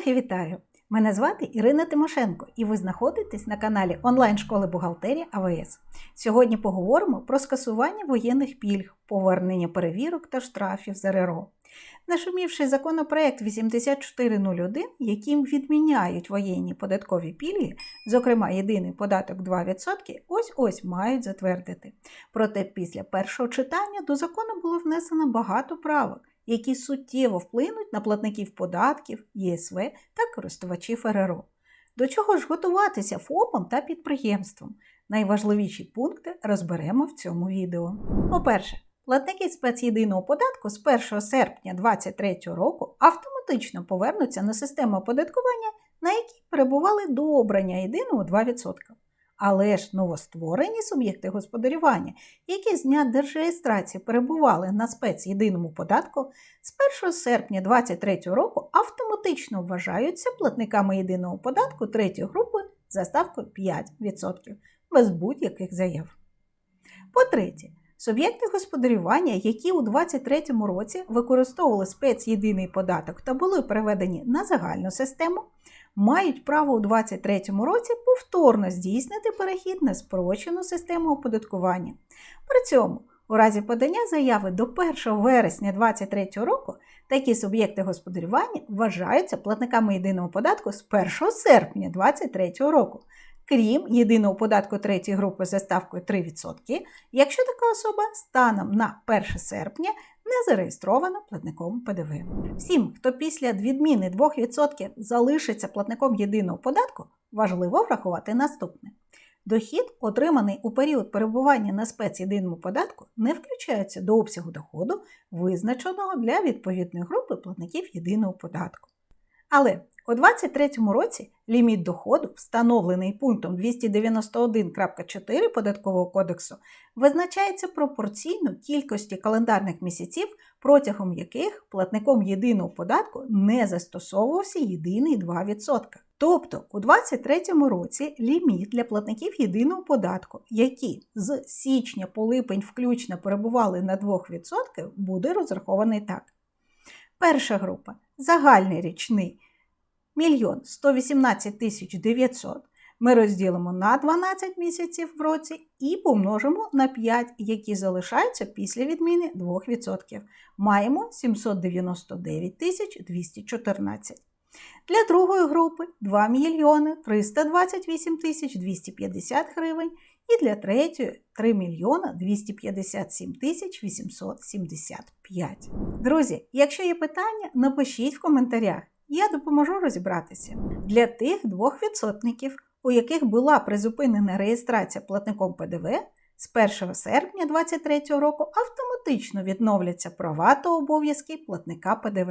Колеги, вітаю! Мене звати Ірина Тимошенко, і ви знаходитесь на каналі онлайн-школи бухгалтерія АВС. Сьогодні поговоримо про скасування воєнних пільг, повернення перевірок та штрафів з РРО. Нашумівший законопроект 8401, яким відміняють воєнні податкові пільги, зокрема єдиний податок 2%, ось-ось мають затвердити. Проте після першого читання до закону було внесено багато правок, які суттєво вплинуть на платників податків, ЄСВ та користувачів РРО. До чого ж готуватися ФОПам та підприємствам? Найважливіші пункти розберемо в цьому відео. По-перше, платники спецєдиного податку з 1 серпня 2023 року автоматично повернуться на систему оподаткування, на якій перебували до обрання єдиного 2%. Але ж новостворені суб'єкти господарювання, які з дня держреєстрації перебували на спецєдиному податку, з 1 серпня 2023 року автоматично вважаються платниками єдиного податку третьої групи за ставкою 5% без будь-яких заяв. По-третє, суб'єкти господарювання, які у 2023 році використовували спецєдиний податок та були переведені на загальну систему, мають право у 2023 році повторно здійснити перехід на спрощену систему оподаткування. При цьому, у разі подання заяви до 1 вересня 2023 року такі суб'єкти господарювання вважаються платниками єдиного податку з 1 серпня 2023 року. Крім єдиного податку третьої групи за ставкою 3%, якщо така особа станом на 1 серпня не зареєстрована платником ПДВ. Всім, хто після відміни 2% залишиться платником єдиного податку, важливо врахувати наступне. Дохід, отриманий у період перебування на спецєдиному податку, не включається до обсягу доходу, визначеного для відповідної групи платників єдиного податку. Але у 2023 році ліміт доходу, встановлений пунктом 291.4 Податкового кодексу, визначається пропорційно кількості календарних місяців, протягом яких платником єдиного податку не застосовувався єдиний 2%. Тобто у 2023 році ліміт для платників єдиного податку, які з січня по липень включно перебували на 2%, буде розрахований так. Перша група загальний річний 1 118 тисяч 900 ми розділимо на 12 місяців в році і помножимо на 5, які залишаються після відміни 2%. Маємо 799 тисяч 214. Для другої групи 2 мільйони 328 тисяч 250 гривень і для третьої 3 мільйона 257 тисяч 875. Друзі, якщо є питання, напишіть в коментарях. Я допоможу розібратися. Для тих двох відсотників, у яких була призупинена реєстрація платником ПДВ, з 1 серпня 2023 року автоматично відновляться права та обов'язки платника ПДВ.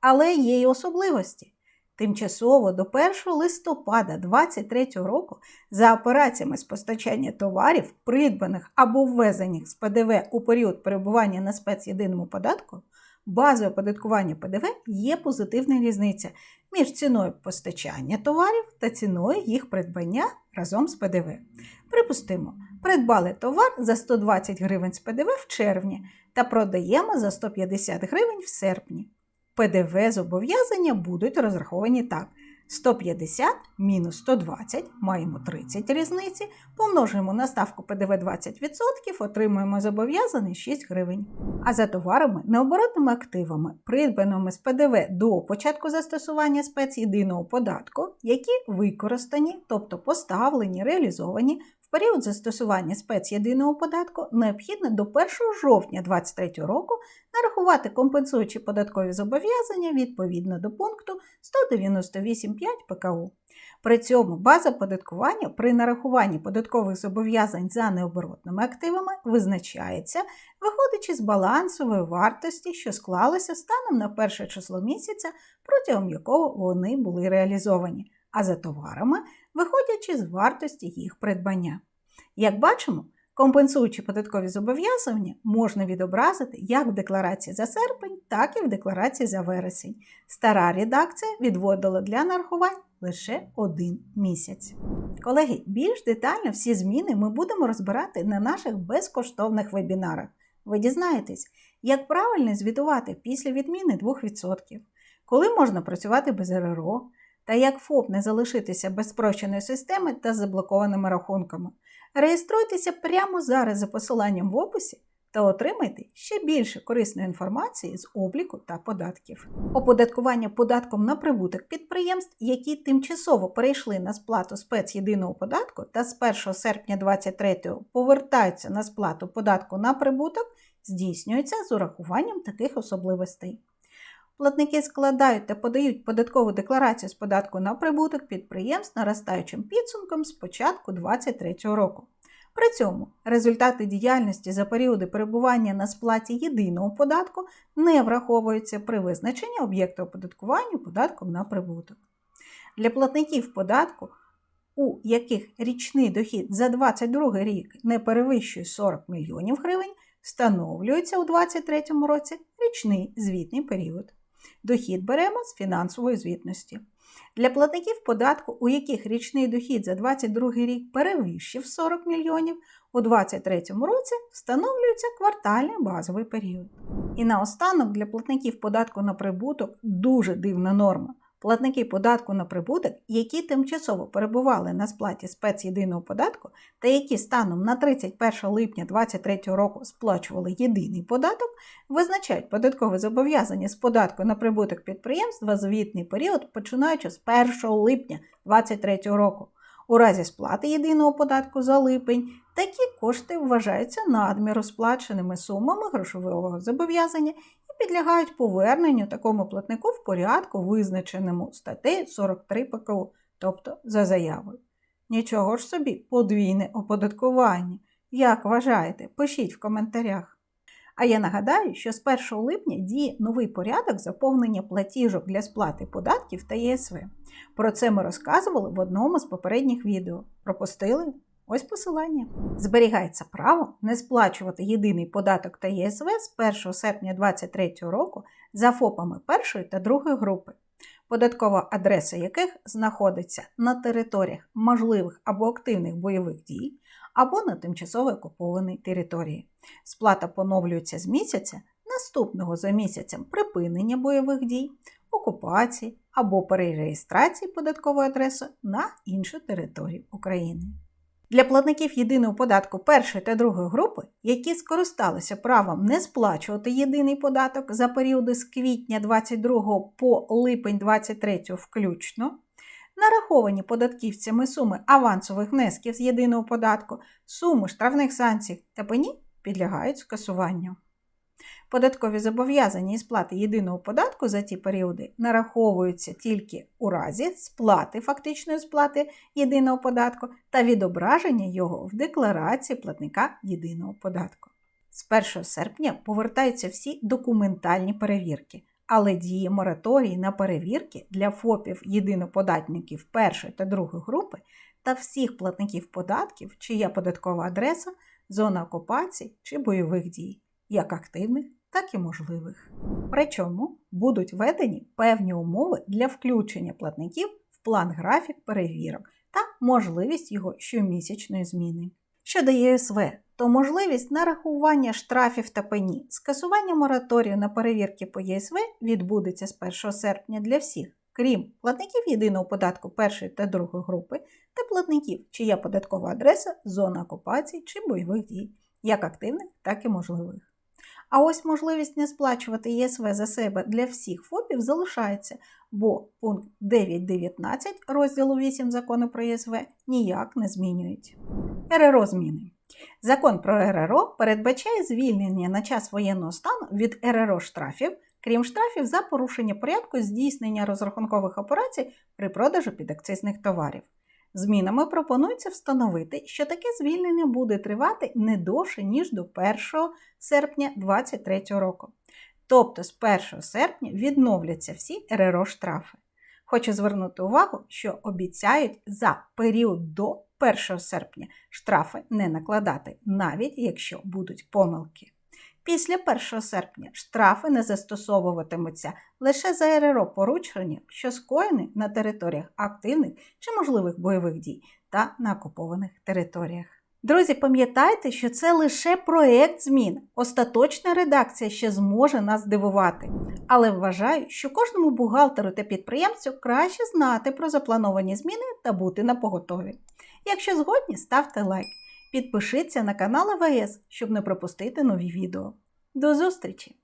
Але є й особливості. Тимчасово до 1 листопада 2023 року за операціями з постачання товарів, придбаних або ввезених з ПДВ у період перебування на спецєдиному податку, базове оподаткування ПДВ є позитивна різниця між ціною постачання товарів та ціною їх придбання разом з ПДВ. Припустимо, придбали товар за 120 гривень з ПДВ в червні та продаємо за 150 гривень в серпні. ПДВ зобов'язання будуть розраховані так. 150 мінус 120, маємо 30 різниці, помножуємо на ставку ПДВ 20%, отримуємо зобов'язаний 6 гривень. А за товарами, необоротними активами, придбаними з ПДВ до початку застосування спецєдиного податку, які використані, тобто поставлені, реалізовані період застосування спецєдиного податку необхідно до 1 жовтня 2023 року нарахувати компенсуючі податкові зобов'язання відповідно до пункту 198.5 ПКУ. При цьому база податкування при нарахуванні податкових зобов'язань за необоротними активами визначається, виходячи з балансової вартості, що склалися станом на перше число місяця, протягом якого вони були реалізовані, а за товарами виходячи з вартості їх придбання. Як бачимо, компенсуючі податкові зобов'язання можна відобразити як в декларації за серпень, так і в декларації за вересень. Стара редакція відводила для нарахувань лише один місяць. Колеги, більш детально всі зміни ми будемо розбирати на наших безкоштовних вебінарах. Ви дізнаєтесь, як правильно звітувати після відміни 2%, коли можна працювати без РРО, та як ФОП не залишитися без спрощеної системи та заблокованими рахунками. Реєструйтеся прямо зараз за посиланням в описі та отримайте ще більше корисної інформації з обліку та податків. Оподаткування податком на прибуток підприємств, які тимчасово перейшли на сплату спецєдиного податку та з 1 серпня 2023 повертаються на сплату податку на прибуток, здійснюється з урахуванням таких особливостей. Платники складають та подають податкову декларацію з податку на прибуток підприємств наростаючим підсумком з початку 2023 року. При цьому результати діяльності за періоди перебування на сплаті єдиного податку не враховуються при визначенні об'єкту оподаткування податком на прибуток. Для платників податку, у яких річний дохід за 2022 рік не перевищує 40 мільйонів гривень, встановлюється у 2023 році річний звітний період. Дохід беремо з фінансової звітності. Для платників податку, у яких річний дохід за 2022 рік перевищив 40 мільйонів, у 2023 році встановлюється квартальний базовий період. І наостанок для платників податку на прибуток дуже дивна норма. Платники податку на прибуток, які тимчасово перебували на сплаті спецєдиного податку та які станом на 31 липня 2023 року сплачували єдиний податок, визначають податкове зобов'язання з податку на прибуток підприємства звітний період, починаючи з 1 липня 2023 року. У разі сплати єдиного податку за липень такі кошти вважаються надміру сплаченими сумами грошового зобов'язання підлягають поверненню такому платнику в порядку, визначеному статтею 43 ПКУ, тобто за заявою. Нічого ж собі, подвійне оподаткування. Як вважаєте, пишіть в коментарях. А я нагадаю, що з 1 липня діє новий порядок заповнення платіжок для сплати податків та ЄСВ. Про це ми розказували в одному з попередніх відео. Пропустили? Ось посилання. Зберігається право не сплачувати єдиний податок та ЄСВ з 1 серпня 2023 року за ФОПами першої та другої групи, податкова адреса яких знаходиться на територіях можливих або активних бойових дій, або на тимчасово окупованій території. Сплата поновлюється з місяця, наступного за місяцем припинення бойових дій, окупації або перереєстрації податкової адреси на іншу територію України. Для платників єдиного податку першої та другої групи, які скористалися правом не сплачувати єдиний податок за періоди з квітня 22 по липень 23 включно, нараховані податківцями суми авансових внесків з єдиного податку, суми штрафних санкцій та пені підлягають скасуванню. Податкові зобов'язання і сплати єдиного податку за ті періоди нараховуються тільки у разі сплати фактичної сплати єдиного податку та відображення його в декларації платника єдиного податку. З 1 серпня повертаються всі документальні перевірки, але діє мораторій на перевірки для ФОПів єдиноподатників першої та другої групи та всіх платників податків, чия податкова адреса, зона окупації чи бойових дій, як активних, так і можливих. Причому будуть введені певні умови для включення платників в план графік перевірок та можливість його щомісячної зміни. Щодо ЄСВ, то можливість нарахування штрафів та пені, скасування мораторію на перевірки по ЄСВ відбудеться з 1 серпня для всіх, крім платників єдиного податку першої та другої групи та платників, чия податкова адреса зона окупації чи бойових дій, як активних, так і можливих. А ось можливість не сплачувати ЄСВ за себе для всіх ФОПів залишається, бо пункт 9.19 розділу 8 закону про ЄСВ ніяк не змінюють. РРО зміни. Закон про РРО передбачає звільнення на час воєнного стану від РРО штрафів, крім штрафів за порушення порядку здійснення розрахункових операцій при продажу підакцизних товарів. Змінами пропонується встановити, що таке звільнення буде тривати не довше, ніж до 1 серпня 2023 року. Тобто з 1 серпня відновляться всі РРО штрафи. Хочу звернути увагу, що обіцяють за період до 1 серпня штрафи не накладати, навіть якщо будуть помилки. Після 1 серпня штрафи не застосовуватимуться лише за РРО поручення, що скоєні на територіях активних чи можливих бойових дій та на окупованих територіях. Друзі, пам'ятайте, що це лише проект змін. Остаточна редакція ще зможе нас здивувати. Але вважаю, що кожному бухгалтеру та підприємцю краще знати про заплановані зміни та бути на поготові. Якщо згодні, ставте лайк, підпишіться на канал АВС, щоб не пропустити нові відео. До зустрічі!